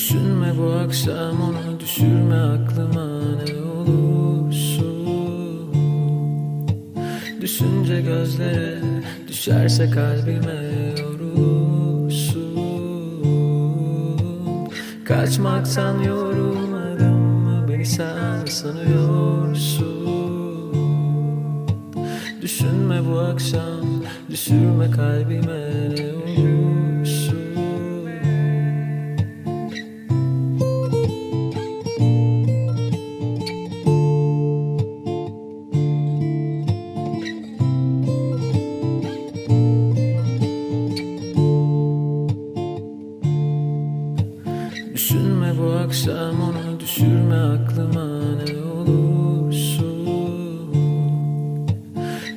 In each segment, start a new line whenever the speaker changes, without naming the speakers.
Düşünme bu akşam onu düşürme aklıma ne olursun Düşünce gözlere düşerse kalbime yorulsun Kaçmaktan yorulmadım mı beni sen sanıyorsun? Düşünme bu akşam düşürme kalbime Düşünme bu akşam onu düşürme aklıma ne olursun.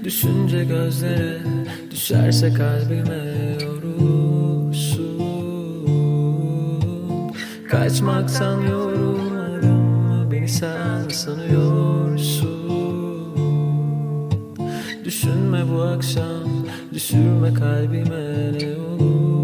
Düşünce gözlere düşerse kalbime yorulsun Kaçmaktan yorulmadım mı beni sen sanıyorsun? Düşünme bu akşam düşürme kalbime ne olur